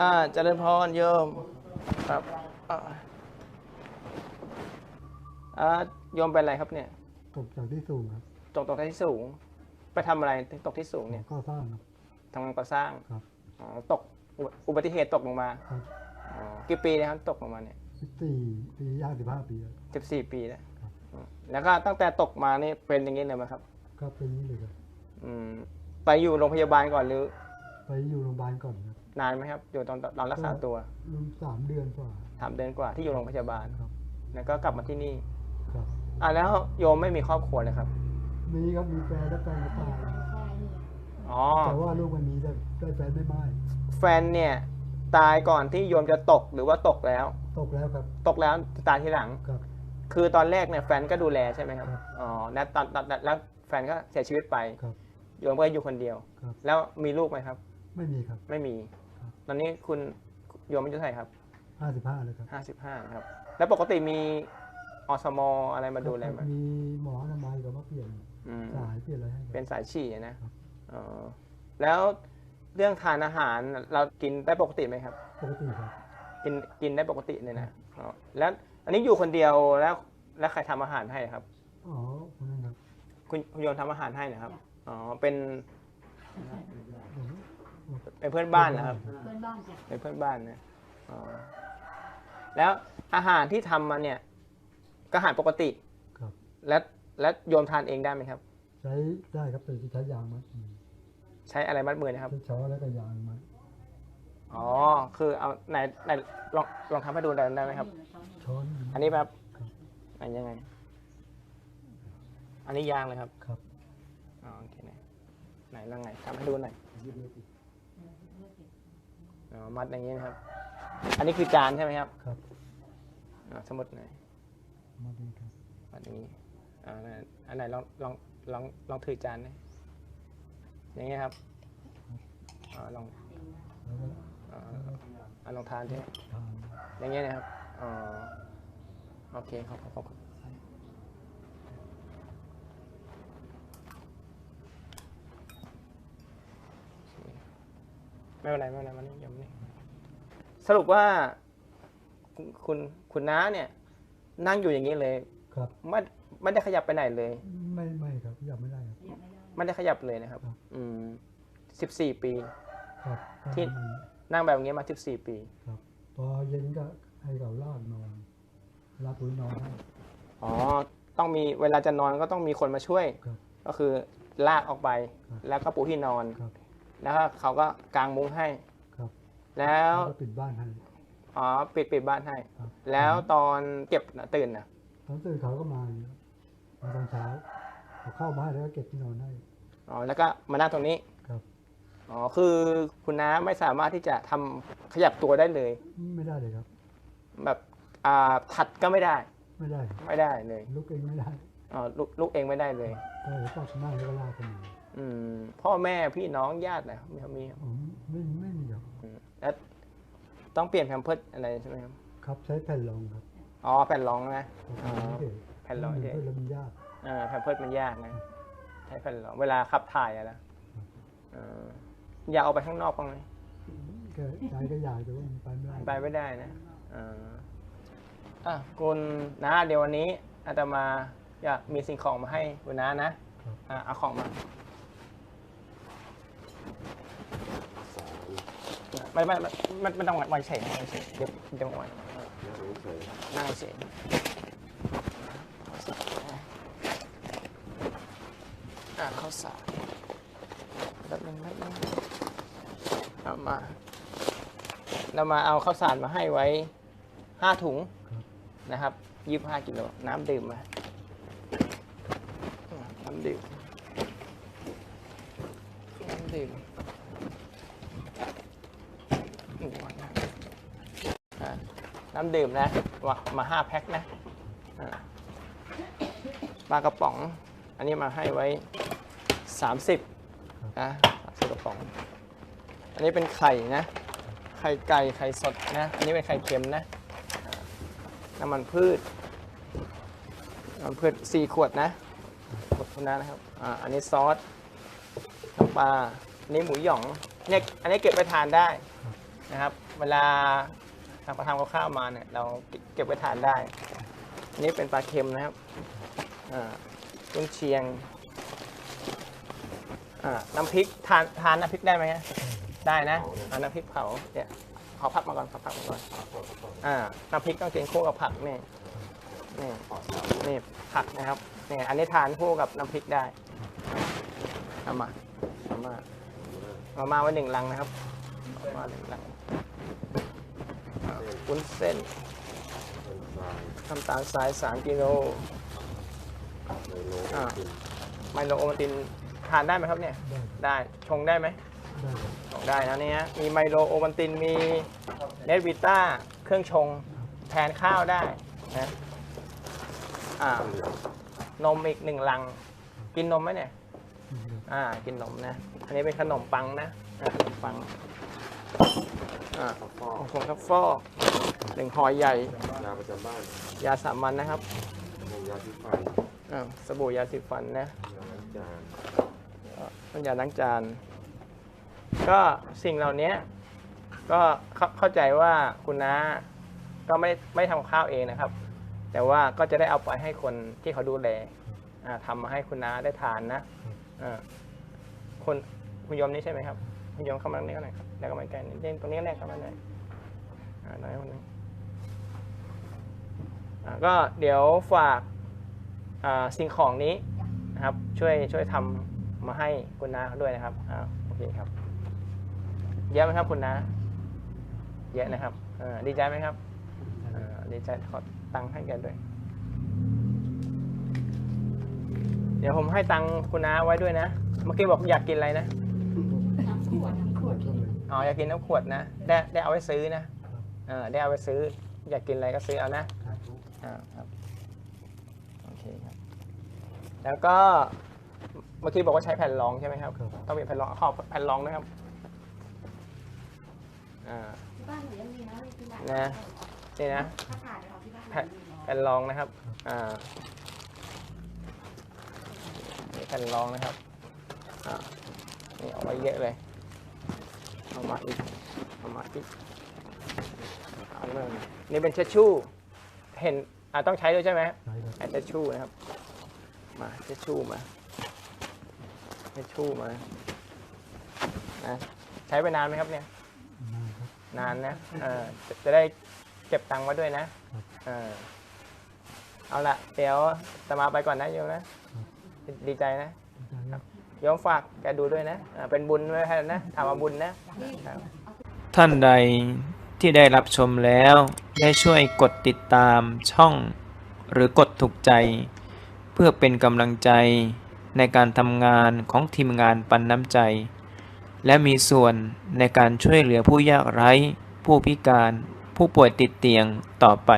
อ่าเจริญพรโยมครับอ่าอ่าโยมเป็นอะไรครับเนี่ย ตกจากที่สูงครับตกตกที่สูง ไปทำอะไรถึงตกที่สูงเนี่ยก็สร้างครับทำงานก่อสร้างครับอ๋อตกอุบัอุบัติเหตุตกลงมาครับอ๋อกี่ปีนะครับตกลงมาเนี่ยสิบสี่ปีย่างสิบห้าปีแล้ว สิบสี่ปีแล้วครับ อืมแล้วก็ตั้งแต่ตกมานี่เป็นอย่างนี้เลยไหมครับ ก็เป็นอย่างนี้เลยครับ อืมไปอยู่โรงพยาบาลก่อนหรือ ไปอยู่โรงพยาบาลก่อนครับนานไหมครับอยู่ตอนตอนรักษาตัวรวมสามเดือนกว่าถามเดือนกว่าที่อยู่โรงพยาบาลครับแล้วก็กลับมาที่นี่ครับอ่าแล้วโยมไม่มีครอบครัวเลยครับ มีครับมีแฟนแล้วแฟนก็ตายอ๋อแต่ว่าลูกมันมีแต่ได้แฟนไม่ไม่แฟนเนี่ยตายก่อนที่โยมจะตกหรือว่าตกแล้ว ตกแล้วครับ ตกแล้วตายทีหลังครับคือตอนแรกเนี่ยแฟนก็ดูแลใช่ไหมครับครับอ๋อ แล้วตอนตอนแล้วแฟนก็เสียชีวิตไปครับโยมก็อยู่คนเดียวครับแล้วมีลูกไหมครับ ไม่มีครับ ไม่มี ครับ ตอนนี้คุณโยมอายุเท่าไหร่ครับห้าสิบห้าเลยครับห้าสิบห้าครับ แล้วปกติมีอสมอะไรมาดูแลไหมมีหมออนามัยก็มาเปลี่ยนอืม สายเปลี่ยนอะไรให้ครับ เป็นสายฉี่นะครับอ๋อแล้วเรื่องทานอาหารเรากินได้ปกติไหมครับ ปกติครับกินกินได้ปกติเลยนะอ๋อแล้วอันนี้อยู่คนเดียวแล้วแล้วใครทำอาหารให้ครับ อ๋อคนนั้นครับคุณคุณโยมทำอาหารให้นะครับ อ๋อ เป็น ผม เป็นเพื่อนบ้านนะครับ เพื่อนบ้านจ้ะเป็นเพื่อนบ้านนะอ๋อแล้วอาหารที่ทำมาเนี่ย ก็อาหารปกติครับ และและโยมทานเองได้ไหมครับ ใช้ได้ครับแต่ใช้ยางมัดมือใช้อะไรมัดมือนะครับ ใช้ช้อนแล้วก็ยางมัดอ๋อ คือเอาไหนไหนลองลองทำให้ดูได้ได้ไหมครับ ช้อนอันนี้แบบครับอันยังไง อันนี้ยางเลยครับครับ อ๋อโอเคไหนไหนแล้วไงทำให้ดูหน่อย อ๋อมัดอย่างนี้นะครับ อันนี้คือจานใช่ไหมครับครับอ๋อสมุดหน่อยมาดีครับมัดอย่างนี้อ่านั่นอันไหนลองลองลองลองถือจานหน่อยอย่างนี้ครับอ๋อลองแล้วก็อ๋ออะลองทานใช่ไหมทานอย่างนี้นะครับอ๋อโอเคครับขอบคุณ ไม่เป็นไรไม่เป็นไรมันนี่ยังไม่สรุปว่า คุณคุณคุณน้าเนี่ย นั่งอยู่อย่างนี้เลยครับ ไม่ไม่ได้ขยับไปไหนเลย ไม่ไม่ครับยับไม่ได้ครับ ไม่ได้ขยับเลยนะครับ ครับ อืมสิบสี่ปี ครับก็ที่มันนั่งแบบนี้มาสิบสี่ปีครับพอเย็นก็ให้เขาลากนอนลากพื้นนอนให้อ๋อต้องมีเวลาจะนอนก็ต้องมีคนมาช่วย ครับ ก็คือลากออกไป ครับแล้วก็ปูที่นอน ครับ แล้วก็เขาก็กางมุ้งให้ ครับ แล้วแล้วก็ปิดบ้านให้ อ๋อปิดปิดบ้านให้ ครับ แล้วตอนเก็บน่ะตื่นนะตอนตื่นเขาก็มาอยู่มาตอนเช้าเขาเข้ามาให้แล้วก็เก็บที่นอนให้ อ๋อแล้วก็มานั่งตรงนี้ครับ อ๋อคือคุณน้าไม่สามารถที่จะทำขยับตัวได้เลย ไม่ได้เลยครับ แบบอ่าถัดก็ไม่ได้ไม่ได้ ไม่ได้เลยลุกเองไม่ได้อ๋อลุกลุกเองไม่ได้เลยก็เลยต้องนั่งแล้วก็ลากขึ้นมา อืม พ่อแม่พี่น้องญาตินะมีมีผมไม่ไม่มีครับอืมแล้วต้องเปลี่ยนแพมเพิร์ดอะไรใช่ไหมครับ ครับใช้แผ่นรองครับอ๋อแผ่นรองนะอ๋อเฉยแผ่นรองเฉเฉยยแล้วมันยากอ่าแพมเพิร์ดมันยากนะใช้แผ่นรอง เวลาขับถ่ายอะนะเอออยากออกไปข้างนอกบ้างไหมก็ใจก็อยากแต่ว่ามันไปไม่ได้ไปไม่ได้นะเอออะคุณนะเดี๋ยววันนี้อาตมาอยากมีสิ่งของมาให้คุณน้านะครับอะเอาของมา ไม่ไม่ไม่ไม่ไม่ต้องวางเฉยไม่เฉยเดี๋ยวเดี๋ยววางนั่งเฉยอะข้าวสารแป๊บนึงแป๊บนึงเอามา เรามาเอาข้าวสารมาให้ไว้ห้าถุงนะครับยี่ห้ากิโลน้ำดื่มมาน้ำดื่ม ดื่มอืมอะน้ำดื่มนะ มามาห้าแพ็คนะอะปลากระป๋อง อันนี้มาให้ไว้สามสิบนะสามสิบกระป๋อง อันนี้เป็นไข่นะ ไข่ไก่ ไข่สดนะ อันนี้เป็นไข่เค็มนะอ่าน้ำมันพืช น้ำมันพืชสี่ขวดนะขวดคุณน้านะครับ อ่า อันนี้ซอส น้ำปลาอันนี้หมูหยองเนี่ยอันนี้เก็บไปทานได้นะครับ เวลาทำทำกับข้าวมาเนี่ย เราเก็บไว้ทานได้ อันนี้เป็นปลาเค็มนะครับอ่ากุนเชียงอ่าน้ำพริกทานทานน้ำพริกได้ไหมฮะได้นะอ่าน้ำพริกเผาเนี่ยขอพักมาก่อนขอพักมาก่อนอ่าน้ำพริกต้องกินคู่กับผักนี่นี่นี่ผักนะครับนี่อันนี้ทานคู่กับน้ำพริกได้เอามา เอามาเอามาไว้หนึ่งลังนะครับมาม่าหนึ่งลังวุ้นเส้นน้ำตาลทราย3กิโลไมโลโอวัลตินทานได้ไหมครับเนี่ย ได้ ชงได้ไหมได้ครับชงได้นะเนี่ยมีไมโลโอวัลติน มีเนสวิต้า เครื่องชงแทนข้าวได้นะอ่านมอีกหนึ่งลัง กินนมไหมเนี่ย อ่า กินนมนะ อันนี้เป็นขนมปังนะอ่าขนมปัง อ่าของผมครับฟอกหนึ่งห่อใหญ่ ยาประจำบ้านยาสามัญนะครับยาที่ฟันอ่าสบู่ยาสีฟันนะยาล้างจานน้ำยาล้างจาน ก็สิ่งเหล่านี้ก็เข้าเข้าใจว่าคุณน้าก็ไม่ไม่ทำข้าวเองนะครับ แต่ว่าก็จะได้เอาไปให้คนที่เขาดูแลอ่าทำมาให้คุณน้าได้ทานนะอ่า คนคุณโยมนี่ใช่ไหมครับคุณโยมเข้ามาตรงนี้ก็หน่อยครับแล้วก็มาใกล้นิดเด่นตรงนี้ก็แรกเข้ามาหน่อยอ่าหน่อยคนนึงอ่าก็เดี๋ยวฝากสิ่งของนี้นะครับช่วยช่วยทำมาให้คุณน้าเขาด้วยนะครับอ่าโอเคครับเยอะไหมครับคุณน้าเยอะนะครับดีใจไหมครับดีใจขอตังค์ให้แกด้วย เดี๋ยวผมให้ตังค์คุณน้าไว้ด้วยนะ เมื่อกี้บอกอยากกินอะไรนะ น้ำขวดน้ำขวดเลยอ๋ออยากกินน้ำขวดนะ ได้ได้เอาไว้ซื้อนะเออได้เอาไว้ซื้อ อยากกินอะไรก็ซื้อเอานะครับอ่าครับโอเคครับ แล้วก็เมื่อกี้บอกว่าใช้แผ่นรองใช่ไหมครับครับต้องมีแผ่นรองขอบแผ่นรองนะครับอ่าที่บ้านหนูยังมีนะที่บ้านนะนี่นะถ้าขาดเดี๋ยวเอาที่บ้านหนูแผ่นมีเนาะ แผ่นรองนะครับอ่า นี่แผ่นรองนะครับอ่านี่เอาไว้เยอะเลยเอามาอีกเอามาอีกเอาเริ่มนี่เป็นเชชชู่เห็นอ่าต้องใช้ด้วยใช่ไหมใช่ครับไอเชชชู่นะครับ มาเชชชู่มาเชชชู่มานะใช้ไปนานไหมครับเนี่ยนานครับ นานนะ เออจะจะได้เก็บตังค์ไว้ด้วยนะ ครับ เออ เอาละเดี๋ยวจะมาไปก่อนนะโยมนะดี ดีใจนะใช่ครับโยมฝากแกดูด้วยนะอ่าเป็นบุญไว้ให้นะทำมาบุญนะครับ ท่านใดที่ได้รับชมแล้วได้ช่วยกดติดตามช่อง หรือกดถูกใจ เพื่อเป็นกำลังใจในการทำงานของทีมงานปันน้ำใจ และมีส่วนในการช่วยเหลือผู้ยากไร้ ผู้พิการ ผู้ป่วยติดเตียงต่อไป